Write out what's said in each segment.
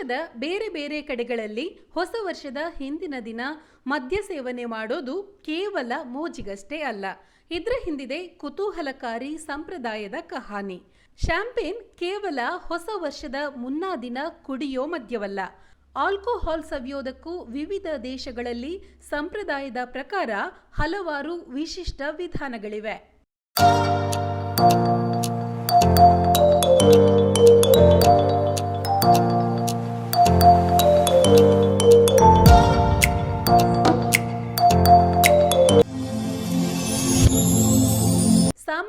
ವಿಶ್ವದ ಬೇರೆ ಬೇರೆ ಕಡೆಗಳಲ್ಲಿ ಹೊಸ ವರ್ಷದ ಹಿಂದಿನ ದಿನ ಮದ್ಯ ಸೇವನೆ ಮಾಡೋದು ಕೇವಲ ಮೋಜಿಗಷ್ಟೇ ಅಲ್ಲ. ಇದರ ಹಿಂದಿದೆ ಕುತೂಹಲಕಾರಿ ಸಂಪ್ರದಾಯದ ಕಹಾನಿ. ಶಾಂಪೇನ್ ಕೇವಲ ಹೊಸ ವರ್ಷದ ಮುನ್ನಾ ದಿನ ಕುಡಿಯೋ ಮದ್ಯವಲ್ಲ. ಆಲ್ಕೋಹಾಲ್ ಸವಿಯೋದಕ್ಕೂ ವಿವಿಧ ದೇಶಗಳಲ್ಲಿ ಸಂಪ್ರದಾಯದ ಪ್ರಕಾರ ಹಲವಾರು ವಿಶಿಷ್ಟ ವಿಧಾನಗಳಿವೆ.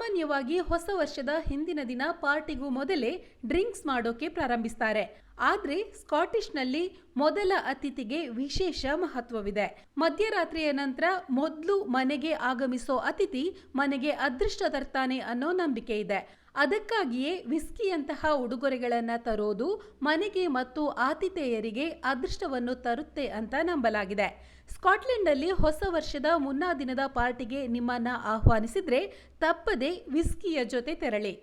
ಸಾಮಾನ್ಯವಾಗಿ ಹೊಸ ವರ್ಷದ ಹಿಂದಿನ ದಿನ ಪಾರ್ಟಿಗೂ ಮೊದಲೇ ಡ್ರಿಂಕ್ಸ್ ಮಾಡೋಕೆ ಪ್ರಾರಂಭಿಸ್ತಾರೆ. ಆದರೆ ಸ್ಕಾಟಿಷ್ನಲ್ಲಿ ಮೊದಲ ಅತಿಥಿಗೆ ವಿಶೇಷ ಮಹತ್ವವಿದೆ. ಮಧ್ಯರಾತ್ರಿಯ ನಂತರ ಮೊದಲು ಮನೆಗೆ ಆಗಮಿಸೋ ಅತಿಥಿ ಮನೆಗೆ ಅದೃಷ್ಟ ತರ್ತಾನೆ ಅನ್ನೋ ನಂಬಿಕೆ ಇದೆ. ಅದಕ್ಕಾಗಿಯೇ ವಿಸ್ಕಿಯಂತಹ ಉಡುಗೊರೆಗಳನ್ನು ತರೋದು ಮನೆಗೆ ಮತ್ತು ಆತಿಥೇಯರಿಗೆ ಅದೃಷ್ಟವನ್ನು ತರುತ್ತೆ ಅಂತ ನಂಬಲಾಗಿದೆ. ಸ್ಕಾಟ್ಲೆಂಡ್ನಲ್ಲಿ ಹೊಸ ವರ್ಷದ ಮುನ್ನಾ ದಿನದ ಪಾರ್ಟಿಗೆ ನಿಮ್ಮನ್ನ ಆಹ್ವಾನಿಸಿದ್ರೆ ತಪ್ಪದೆ ವಿಸ್ಕಿಯ ಜೊತೆ ತೆರಳಿ.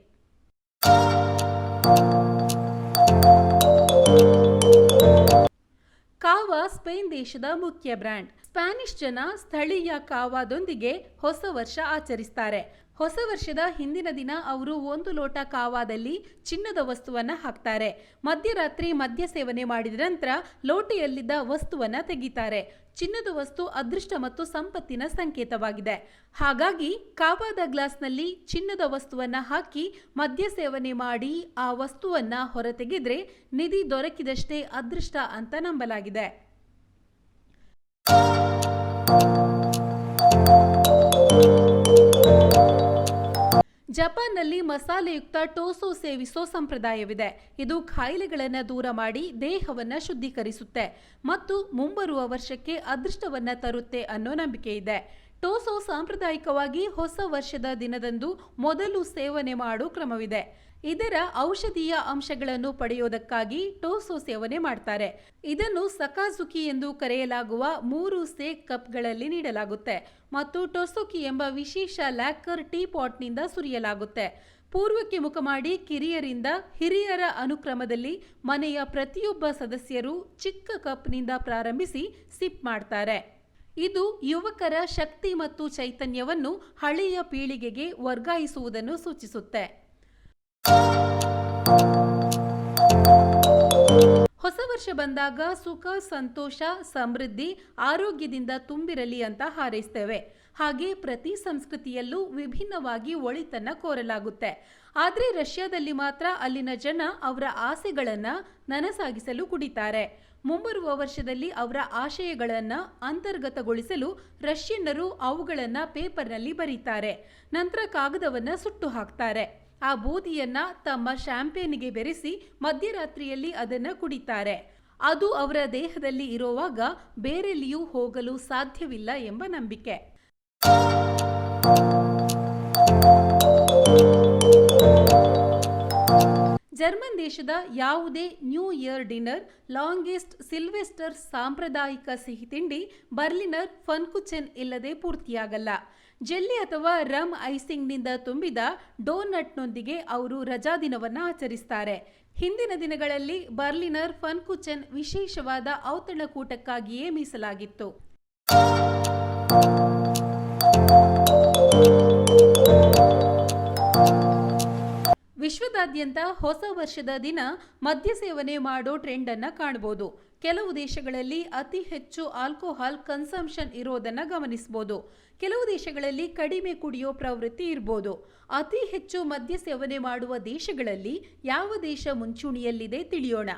ಕಾವಾ ಸ್ಪೇನ್ ದೇಶದ ಮುಖ್ಯ ಬ್ರ್ಯಾಂಡ್. ಸ್ಪ್ಯಾನಿಷ್ ಜನ ಸ್ಥಳೀಯ ಕಾವಾದೊಂದಿಗೆ ಹೊಸ ವರ್ಷ ಆಚರಿಸ್ತಾರೆ. ಹೊಸ ವರ್ಷದ ಹಿಂದಿನ ದಿನ ಅವರು ಒಂದು ಲೋಟ ಕಾವಾದಲ್ಲಿ ಚಿನ್ನದ ವಸ್ತುವನ್ನು ಹಾಕ್ತಾರೆ. ಮಧ್ಯರಾತ್ರಿ ಮದ್ಯ ಸೇವನೆ ಮಾಡಿದ ನಂತರ ಲೋಟೆಯಲ್ಲಿದ್ದ ವಸ್ತುವನ್ನ ತೆಗಿತಾರೆ. ಚಿನ್ನದ ವಸ್ತು ಅದೃಷ್ಟ ಮತ್ತು ಸಂಪತ್ತಿನ ಸಂಕೇತವಾಗಿದೆ. ಹಾಗಾಗಿ ಕಾವಾದ ಗ್ಲಾಸ್ನಲ್ಲಿ ಚಿನ್ನದ ವಸ್ತುವನ್ನ ಹಾಕಿ ಮದ್ಯ ಸೇವನೆ ಮಾಡಿ ಆ ವಸ್ತುವನ್ನ ಹೊರತೆಗೆದ್ರೆ ನಿಧಿ ದೊರಕಿದಷ್ಟೇ ಅದೃಷ್ಟ ಅಂತ ನಂಬಲಾಗಿದೆ. ಜಪಾನ್ನಲ್ಲಿ ಮಸಾಲೆಯುಕ್ತ ಟೋಸೋ ಸೇವಿಸೋ ಸಂಪ್ರದಾಯವಿದೆ. ಇದು ಖಾಯಿಲೆಗಳನ್ನು ದೂರ ಮಾಡಿ ದೇಹವನ್ನು ಶುದ್ಧೀಕರಿಸುತ್ತೆ ಮತ್ತು ಮುಂಬರುವ ವರ್ಷಕ್ಕೆ ಅದೃಷ್ಟವನ್ನು ತರುತ್ತೆ ಅನ್ನೋ ನಂಬಿಕೆ ಇದೆ. ಟೋಸೋ ಸಾಂಪ್ರದಾಯಿಕವಾಗಿ ಹೊಸ ವರ್ಷದ ದಿನದಂದು ಮೊದಲು ಸೇವನೆ ಮಾಡೋ ಕ್ರಮವಿದೆ. ಇದರ ಔಷಧೀಯ ಅಂಶಗಳನ್ನು ಪಡೆಯೋದಕ್ಕಾಗಿ ಟೋಸೋ ಸೇವನೆ ಮಾಡ್ತಾರೆ. ಇದನ್ನು ಸಕಾಸುಕಿ ಎಂದು ಕರೆಯಲಾಗುವ ಮೂರು ಸೇಕ್ ಕಪ್ಗಳಲ್ಲಿ ನೀಡಲಾಗುತ್ತೆ ಮತ್ತು ಟೋಸೋಕಿ ಎಂಬ ವಿಶೇಷ ಲ್ಯಾಕರ್ ಟೀ ಪಾಟ್ನಿಂದ ಸುರಿಯಲಾಗುತ್ತೆ. ಪೂರ್ವಕ್ಕೆ ಮುಖ ಮಾಡಿ ಕಿರಿಯರಿಂದ ಹಿರಿಯರ ಅನುಕ್ರಮದಲ್ಲಿ ಮನೆಯ ಪ್ರತಿಯೊಬ್ಬ ಸದಸ್ಯರು ಚಿಕ್ಕ ಕಪ್ನಿಂದ ಪ್ರಾರಂಭಿಸಿ ಸಿಪ್ ಮಾಡ್ತಾರೆ. ಇದು ಯುವಕರ ಶಕ್ತಿ ಮತ್ತು ಚೈತನ್ಯವನ್ನು ಹಳೆಯ ಪೀಳಿಗೆಗೆ ವರ್ಗಾಯಿಸುವುದನ್ನು ಸೂಚಿಸುತ್ತೆ. ಹೊಸ ವರ್ಷ ಬಂದಾಗ ಸುಖ, ಸಂತೋಷ, ಸಮೃದ್ಧಿ, ಆರೋಗ್ಯದಿಂದ ತುಂಬಿರಲಿ ಅಂತ ಹಾರೈಸ್ತೇವೆ. ಹಾಗೆ ಪ್ರತಿ ಸಂಸ್ಕೃತಿಯಲ್ಲೂ ವಿಭಿನ್ನವಾಗಿ ಒಳಿತನ್ನ ಕೋರಲಾಗುತ್ತೆ. ಆದರೆ ರಷ್ಯಾದಲ್ಲಿ ಮಾತ್ರ ಅಲ್ಲಿನ ಜನ ಅವರ ಆಸೆಗಳನ್ನು ನನಸಾಗಿಸಲು ಕುಡಿತಾರೆ. ಮುಂಬರುವ ವರ್ಷದಲ್ಲಿ ಅವರ ಆಶಯಗಳನ್ನು ಅಂತರ್ಗತಗೊಳಿಸಲು ರಷ್ಯನ್ನರು ಅವುಗಳನ್ನು ಪೇಪರ್ನಲ್ಲಿ ಬರೀತಾರೆ. ನಂತರ ಕಾಗದವನ್ನು ಸುಟ್ಟು ಹಾಕ್ತಾರೆ. ಆ ಬೂದಿಯನ್ನು ತಮ್ಮ ಶ್ಯಾಂಪೇನಿಗೆ ಬೆರೆಸಿ ಮಧ್ಯರಾತ್ರಿಯಲ್ಲಿ ಅದನ್ನು ಕುಡಿತಾರೆ. ಅದು ಅವರ ದೇಹದಲ್ಲಿ ಇರುವಾಗ ಬೇರೆಲ್ಲಿಯೂ ಹೋಗಲು ಸಾಧ್ಯವಿಲ್ಲ ಎಂಬ ನಂಬಿಕೆ. ಜರ್ಮನ್ ದೇಶದ ಯಾವುದೇ new year dinner, longest Silvester ಸಾಂಪ್ರದಾಯಿಕ ಸಿಹಿ ತಿಂಡಿ, ಬರ್ಲಿನರ್ ಫನ್ಕುಚೆನ್ ಇಲ್ಲದೆ ಪೂರ್ತಿಯಾಗಲ್ಲ. ಜೆಲ್ಲಿ ಅಥವಾ ರಮ್ ಐಸಿಂಗ್ನಿಂದ ತುಂಬಿದ ಡೋನಟ್ನೊಂದಿಗೆ ಅವರು ರಜಾದಿನವನ್ನು ಆಚರಿಸ್ತಾರೆ. ಹಿಂದಿನ ದಿನಗಳಲ್ಲಿ ಬರ್ಲಿನರ್ ಫನ್ಕುಚೆನ್ ವಿಶೇಷವಾದ ಔತಣಕೂಟಕ್ಕಾಗಿಯೇ ಮೀಸಲಾಗಿತ್ತು. ವಿಶ್ವದಾದ್ಯಂತ ಹೊಸ ವರ್ಷದ ದಿನ ಮದ್ಯ ಸೇವನೆ ಮಾಡೋ ಟ್ರೆಂಡ್ ಅನ್ನ ಕಾಣಬಹುದು ಕೆಲವು ದೇಶಗಳಲ್ಲಿ ಅತಿ ಹೆಚ್ಚು ಆಲ್ಕೋಹಾಲ್ ಕನ್ಸಂಪ್ಷನ್ ಇರೋದನ್ನ ಗಮನಿಸಬಹುದು ಕೆಲವು ದೇಶಗಳಲ್ಲಿ ಕಡಿಮೆ ಕುಡಿಯೋ ಪ್ರವೃತ್ತಿ ಇರ್ಬೋದು. ಅತಿ ಹೆಚ್ಚು ಮದ್ಯ ಸೇವನೆ ಮಾಡುವ ದೇಶಗಳಲ್ಲಿ ಯಾವ ದೇಶ ಮುಂಚೂಣಿಯಲ್ಲಿದೆ ತಿಳಿಯೋಣ.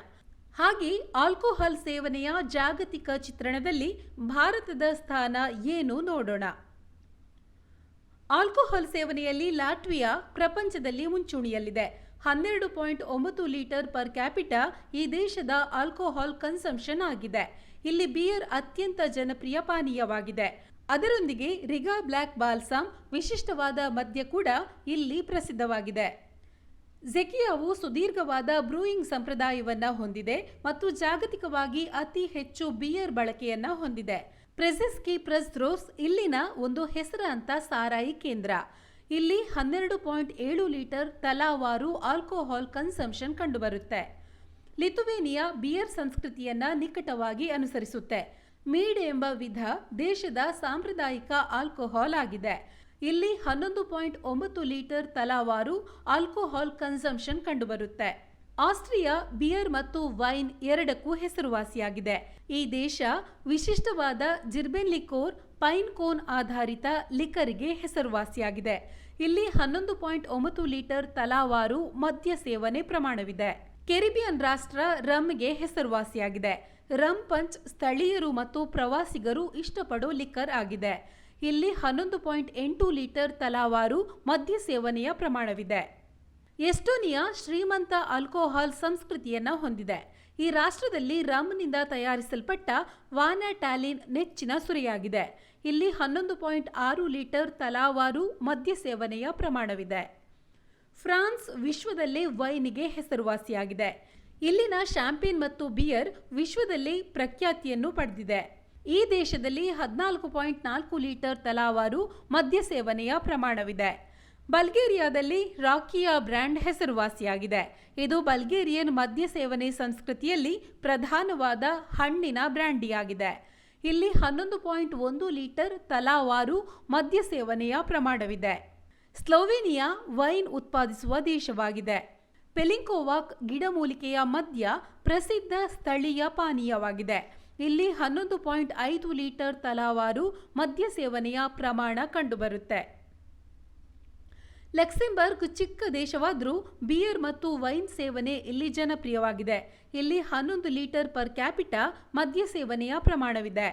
ಹಾಗೆ ಆಲ್ಕೋಹಾಲ್ ಸೇವನೆಯ ಜಾಗತಿಕ ಚಿತ್ರಣದಲ್ಲಿ ಭಾರತದ ಸ್ಥಾನ ಏನು ನೋಡೋಣ. ಆಲ್ಕೋಹಾಲ್ ಸೇವನೆಯಲ್ಲಿ ಲಾಟ್ವಿಯಾ ಪ್ರಪಂಚದಲ್ಲಿ ಮುಂಚೂಣಿಯಲ್ಲಿದೆ. ಹನ್ನೆರಡು ಪಾಯಿಂಟ್ ಒಂಬತ್ತು ಲೀಟರ್ ಪರ್ ಕ್ಯಾಪಿಟಾ ಈ ದೇಶದ ಆಲ್ಕೋಹಾಲ್ ಕನ್ಸಂಪ್ಷನ್ ಆಗಿದೆ. ಇಲ್ಲಿ ಬಿಯರ್ ಅತ್ಯಂತ ಜನಪ್ರಿಯ ಪಾನೀಯವಾಗಿದೆ. ಅದರೊಂದಿಗೆ ರಿಗಾ ಬ್ಲ್ಯಾಕ್ ಬಾಲ್ಸಾಮ್ ವಿಶಿಷ್ಟವಾದ ಮದ್ಯ ಕೂಡ ಇಲ್ಲಿ ಪ್ರಸಿದ್ಧವಾಗಿದೆ. ಝೆಕಿಯಾವು ಸುದೀರ್ಘವಾದ ಬ್ರೂಯಿಂಗ್ ಸಂಪ್ರದಾಯವನ್ನು ಹೊಂದಿದೆ ಮತ್ತು ಜಾಗತಿಕವಾಗಿ ಅತಿ ಹೆಚ್ಚು ಬಿಯರ್ ಬಳಕೆಯನ್ನು ಹೊಂದಿದೆ. ಪ್ರೆಸೆಸ್ಕಿ ಪ್ರೆಸ್ದ್ರೋಸ್ ಇಲ್ಲಿನ ಒಂದು ಹೆಸರಾಂತ ಸಾರಾಯಿ ಕೇಂದ್ರ. ಇಲ್ಲಿ ಹನ್ನೆರಡು ಪಾಯಿಂಟ್ ಏಳು ಲೀಟರ್ ತಲಾವಾರು ಆಲ್ಕೋಹಾಲ್ ಕನ್ಸಂಪ್ಷನ್ ಕಂಡುಬರುತ್ತೆ. ಲಿಥುವೇನಿಯಾ ಬಿಯರ್ ಸಂಸ್ಕೃತಿಯನ್ನ ನಿಕಟವಾಗಿ ಅನುಸರಿಸುತ್ತೆ. ಮೀಡ್ ಎಂಬ ವಿಧ ದೇಶದ ಸಾಂಪ್ರದಾಯಿಕ ಆಲ್ಕೋಹಾಲ್ ಆಗಿದೆ. ಇಲ್ಲಿ ಹನ್ನೊಂದು ಪಾಯಿಂಟ್ ಒಂಬತ್ತು ಲೀಟರ್ ತಲಾವಾರು ಆಲ್ಕೋಹಾಲ್ ಕನ್ಸಂಪ್ಷನ್ ಕಂಡುಬರುತ್ತೆ. ಆಸ್ಟ್ರಿಯಾ ಬಿಯರ್ ಮತ್ತು ವೈನ್ ಎರಡಕ್ಕೂ ಹೆಸರುವಾಸಿಯಾಗಿದೆ. ಈ ದೇಶ ವಿಶಿಷ್ಟವಾದ ಜಿರ್ಬೆನ್ ಲಿಕೋರ್, ಪೈನ್ ಕೋನ್ ಆಧಾರಿತ ಲಿಕರ್ಗೆ ಹೆಸರುವಾಸಿಯಾಗಿದೆ. ಇಲ್ಲಿ ಹನ್ನೊಂದು ಪಾಯಿಂಟ್ ಒಂಬತ್ತು ಲೀಟರ್ ತಲಾವಾರು ಮದ್ಯ ಸೇವನೆ ಪ್ರಮಾಣವಿದೆ. ಕೆರಿಬಿಯನ್ ರಾಷ್ಟ್ರ ರಮ್ಗೆ ಹೆಸರುವಾಸಿಯಾಗಿದೆ. ರಮ್ ಪಂಚ್ ಸ್ಥಳೀಯರು ಮತ್ತು ಪ್ರವಾಸಿಗರು ಇಷ್ಟಪಡೋ ಲಿಕ್ಕರ್ ಆಗಿದೆ. ಇಲ್ಲಿ ಹನ್ನೊಂದು ಪಾಯಿಂಟ್ ಎಂಟು ಲೀಟರ್ ತಲಾವಾರು ಮದ್ಯ ಸೇವನೆಯ ಪ್ರಮಾಣವಿದೆ. ಎಸ್ಟೋನಿಯಾ ಶ್ರೀಮಂತ ಆಲ್ಕೋಹಾಲ್ ಸಂಸ್ಕೃತಿಯನ್ನ ಹೊಂದಿದೆ. ಈ ರಾಷ್ಟ್ರದಲ್ಲಿ ರಮ್ನಿಂದ ತಯಾರಿಸಲ್ಪಟ್ಟ ವಾನಟ್ಯಾಲಿನ್ ನೆಚ್ಚಿನ ಸುರಿಯಾಗಿದೆ. ಇಲ್ಲಿ ಹನ್ನೊಂದು ಪಾಯಿಂಟ್ ಆರು ಲೀಟರ್ ತಲಾವಾರು ಮದ್ಯ ಸೇವನೆಯ ಪ್ರಮಾಣವಿದೆ. ಫ್ರಾನ್ಸ್ ವಿಶ್ವದಲ್ಲೇ ವೈನಿಗೆ ಹೆಸರುವಾಸಿಯಾಗಿದೆ. ಇಲ್ಲಿನ ಶಾಂಪೇನ್ ಮತ್ತು ಬಿಯರ್ ವಿಶ್ವದಲ್ಲಿ ಪ್ರಖ್ಯಾತಿಯನ್ನು ಪಡೆದಿದೆ. ಈ ದೇಶದಲ್ಲಿ ಹದಿನಾಲ್ಕು ಪಾಯಿಂಟ್ ನಾಲ್ಕು ಲೀಟರ್ ತಲಾವಾರು ಮದ್ಯ ಸೇವನೆಯ ಪ್ರಮಾಣವಿದೆ. ಬಲ್ಗೇರಿಯಾದಲ್ಲಿ ರಾಕಿಯಾ ಬ್ರ್ಯಾಂಡ್ ಹೆಸರುವಾಸಿಯಾಗಿದೆ. ಇದು ಬಲ್ಗೇರಿಯನ್ ಮದ್ಯ ಸೇವನೆ ಸಂಸ್ಕೃತಿಯಲ್ಲಿ ಪ್ರಧಾನವಾದ ಹಣ್ಣಿನ ಬ್ರ್ಯಾಂಡಿಯಾಗಿದೆ. ಇಲ್ಲಿ ಹನ್ನೊಂದು ಪಾಯಿಂಟ್ ಒಂದು ಲೀಟರ್ ತಲಾವಾರು ಮದ್ಯ ಸೇವನೆಯ ಪ್ರಮಾಣವಿದೆ. ಸ್ಲೋವೇನಿಯಾ ವೈನ್ ಉತ್ಪಾದಿಸುವ ದೇಶವಾಗಿದೆ. ಪೆಲಿಂಕೋವಾಕ್ ಗಿಡಮೂಲಿಕೆಯ ಮದ್ಯ ಪ್ರಸಿದ್ಧ ಸ್ಥಳೀಯ ಪಾನೀಯವಾಗಿದೆ. ಇಲ್ಲಿ ಹನ್ನೊಂದು ಪಾಯಿಂಟ್ ಐದು ಲೀಟರ್ ತಲಾವಾರು ಮದ್ಯ ಸೇವನೆಯ ಪ್ರಮಾಣ ಕಂಡುಬರುತ್ತೆ. ಲೆಕ್ಸೆಂಬರ್ಗ್ ಚಿಕ್ಕ ದೇಶವಾದರೂ ಬಿಯರ್ ಮತ್ತು ವೈನ್ ಸೇವನೆ ಇಲ್ಲಿ ಜನಪ್ರಿಯವಾಗಿದೆ. ಇಲ್ಲಿ ಹನ್ನೊಂದು ಲೀಟರ್ ಪರ್ ಕ್ಯಾಪಿಟಾ ಮದ್ಯ ಸೇವನೆಯ ಪ್ರಮಾಣವಿದೆ.